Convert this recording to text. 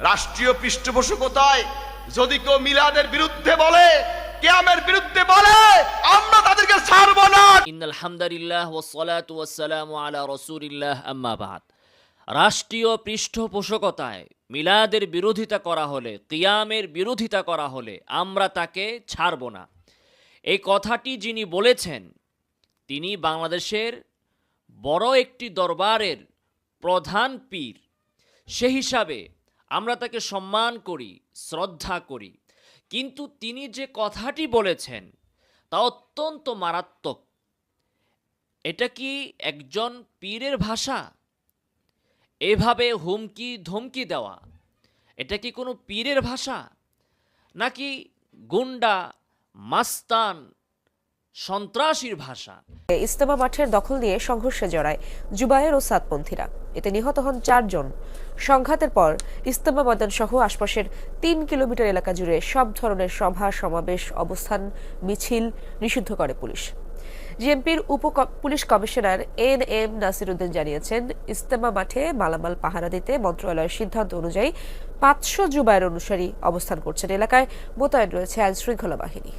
রাষ্ট্রীয় পৃষ্ঠপোষকতায় যদি কেউ মিলাদের বিরুদ্ধে বলে, কেয়ামের বিরুদ্ধে বলে, আমরা তাদেরকে ছাড়বো না। আলা রাসূলিল্লাহ, আম্মা বাদ। রাষ্ট্রীয় পৃষ্ঠপোষকতায় মিলাদের বিরোধিতা করা হলে, কিয়ামের বিরোধিতা করা হলে আমরা তাকে ছাড়ব না। এই কথাটি যিনি বলেছেন, তিনি বাংলাদেশের বড় একটি দরবারের প্রধান পীর। সে হিসাবে আমরা তাকে সম্মান করি, শ্রদ্ধা করি। কিন্তু তিনি যে কথাটি বলেছেন, তা অত্যন্ত মারাত্মক। এটা কি একজন পীরের ভাষা? এভাবে হুমকি, ধমকি দেওয়া, এটা কি কোনো পীরের ভাষা? নাকি গুন্ডা, মাস্তান সন্ত্রাসীর ভাষা। ইস্তেমা মাঠের দখল নিয়ে সংঘর্ষে জড়ায় জুবায়ের ও সাতপন্থীরা। এতে নিহত হন চারজন। সংঘাতের পর ইস্তেমা ময়দান সহ আশপাশের তিন কিলোমিটার এলাকা জুড়ে সব ধরনের সভা, সমাবেশ, অবস্থান, মিছিল নিষিদ্ধ করে পুলিশ। জিএমপির উপ police commissioner N M Nasiruddin জানিয়েছেন ইস্তেমা মাঠে মালামাল পাহারা দিতে মন্ত্রণালয়ের সিদ্ধান্ত অনুযায়ী পাঁচশো জুবায়ের অনুসারী অবস্থান করছেন। এলাকায় মোতায়েন রয়েছে আইন শৃঙ্খলা বাহিনী।